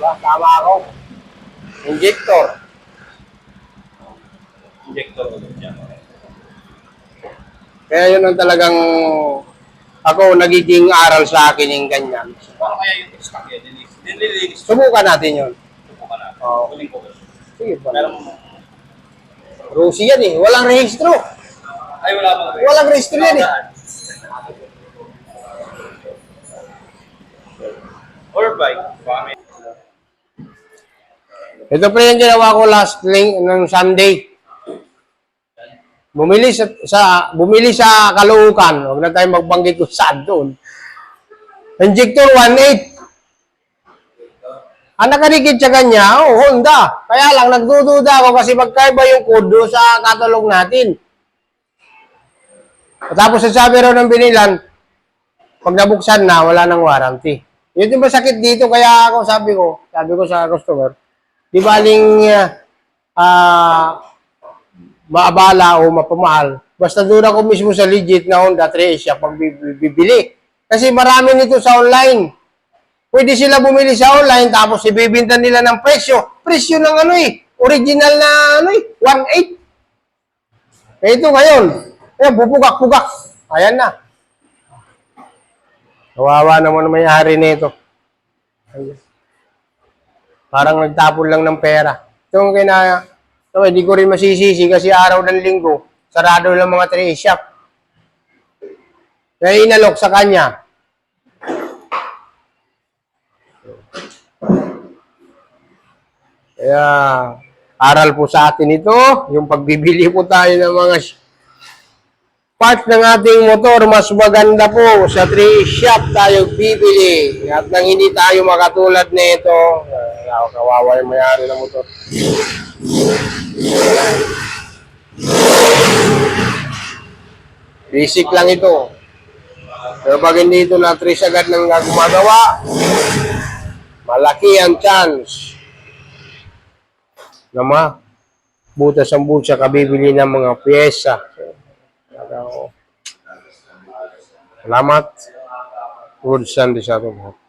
ba? Tama ako. Injector. Injector ulit yan. Kaya yun ang talagang ako nagiging aral sa akin yung ganyan. Paano kaya yung stock yan? Nilinis. Nilinis. Subukan natin yun. Subukan na. Oo. Huling ko. Sige pa. Meron mo. Rusi yan eh. Walang rehistro. Ay, wala mo. Walang rehistro yan eh. Or bike. Baka may Ito pa yung ginawa ko last link ng Sunday. Bumili sa, sa bumili sa Caloocan. Huwag na tayo magbanggit kung saan doon. Injector 1.8. Ang nakadikit sa kanya, oh, Honda. Kaya lang, nagdududa ako kasi magkaiba yung doon sa catalog natin. Tapos sasabi raw ng binilan, pag nabuksan na, wala nang warranty. Yun din ba sakit dito? Kaya ako sabi ko, sabi ko sa customer, di baling ah, maabala o mapamahal. Basta doon ako mismo sa legit na Honda 3 siya pag bi- bibili. Kasi marami nito sa online. Pwede sila bumili sa online tapos ibibinta nila ng presyo. Presyo ng ano eh, original na ano eh, 1.8. Eh ito ngayon, eh bubugak-bugak. Ayan na. Kawawa naman ang may-ari nito. Ayan. Parang nagtapon lang ng pera. Ito ang kina... Ito, hindi ko rin masisisi kasi araw ng linggo, sarado lang mga 3 shop. Kaya inalok sa kanya. Kaya, aral po sa atin ito, yung pagbibili po tayo ng mga sh- part ng ating motor, mas maganda po sa 3 shop tayo bibili. At nang hindi tayo makatulad nito, kawawa yung mayari ng motor. Basic lang ito. Pero pag hindi ito na trace agad ng gumagawa, malaki ang chance na ma butas ang bulsa kabibili ng mga pyesa. Salamat. Good Sunday sa lahat.